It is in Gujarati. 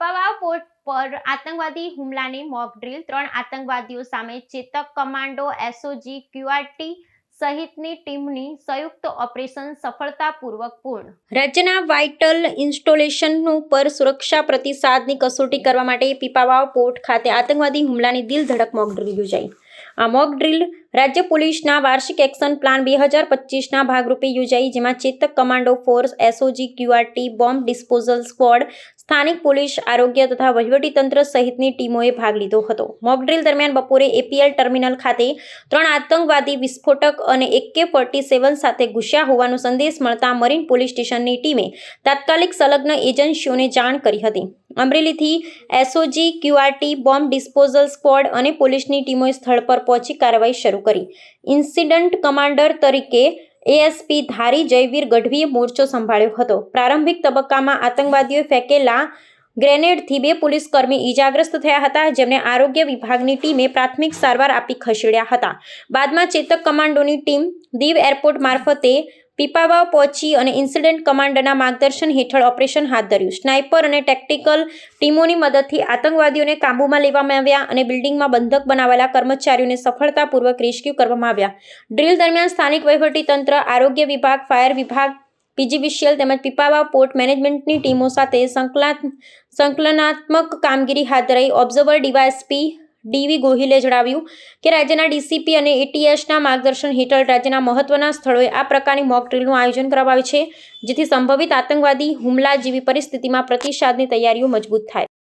પર આતંકવાદી હુમલાની મોક ડ્રીલ, ત્રણ આતંકવાદીઓ સામે ચેતક કમાન્ડો એસઓજી ક્યુઆરટી સહિતની ટીમની સંયુક્ત ઓપરેશન સફળતાપૂર્વક પૂર્ણ. રાજ્યના વાઇટલ ઇન્સ્ટોલેશનનું પર સુરક્ષા પ્રતિસાદની કસોટી કરવા માટે પીપાવાવ પોર્ટ ખાતે આતંકવાદી હુમલાની દિલ ધડક મોક ડ્રીલ યોજાઈ. આ મોક ડ્રીલ રાજ્ય પોલીસના વાર્ષિક એક્શન પ્લાન બે હજાર પચીસના ભાગરૂપે યોજાઈ, જેમાં Chetak commando force, SOG, QRT, bomb disposal squad, સ્થાનિક પોલીસ, આરોગ્ય તથા વહીવટીતંત્ર સહિતની ટીમોએ ભાગ લીધો હતો. મોક ડ્રીલ દરમિયાન બપોરે એપીએલ ટર્મિનલ ખાતે ત્રણ આતંકવાદી વિસ્ફોટક અને એકે ફોર્ટી સેવન સાથે ઘૂસ્યા હોવાનો સંદેશ મળતા મરીન પોલીસ સ્ટેશનની ટીમે તાત્કાલિક સંલગ્ન એજન્સીઓને જાણ કરી હતી. અમરેલીથી SOG, QRT, bomb disposal squad અને પોલીસની ટીમોએ સ્થળ પર પહોંચી કાર્યવાહી શરૂ કરી. ઇન્સિડન્ટ કમાન્ડર તરીકે એએસપી ધારી જયવીર ગઢવીએ મોરચો સંભાળ્યો હતો. પ્રારંભિક તબક્કામાં આતંકવાદીઓએ ફેંકેલા ગ્રેનેડથી બે પોલીસકર્મી ઈજાગ્રસ્ત થયા હતા જેમને આરોગ્ય વિભાગની ટીમે પ્રાથમિક સારવાર આપી ખસેડ્યા હતા. બાદમાં ચેતક કમાન્ડોની ટીમ દીવ એરપોર્ટ મારફતે પીપાવાવ પહોંચી અને ઇન્સિડન્ટ કમાન્ડરના માર્ગદર્શન હેઠળ ઓપરેશન હાથ ધર્યું. સ્નાઇપર અને ટેક્ટિકલ ટીમોની મદદથી આતંકવાદીઓને કાબૂમાં લેવામાં આવ્યા અને બિલ્ડિંગમાં બંધક બનાવેલા કર્મચારીઓને સફળતાપૂર્વક રેસ્ક્યુ કરવામાં આવ્યા. ડ્રીલ દરમિયાન સ્થાનિક વહીવટીતંત્ર આરોગ્ય વિભાગ, ફાયર વિભાગ પીજીવીસીએલ તેમજ પીપાવાવ પોર્ટ મેનેજમેન્ટની ટીમો સાથે સંકલનાત્મક કામગીરી હાથ ધરાઈ. ઓબ્ઝર્વર ડીવાયએસપી ડીવી ગોહિલે જણાવ્યું કે રાજ્યના ડીસીપી અને એટીએસના માર્ગદર્શન હેઠળ રાજ્યના મહત્વના સ્થળોએ આ પ્રકારની મોક ડ્રીલનું આયોજન કરવામાં આવ્યું છે, જેથી સંભવિત આતંકવાદી હુમલા જેવી પરિસ્થિતિમાં પ્રતિસાદની તૈયારીઓ મજબૂત થાય.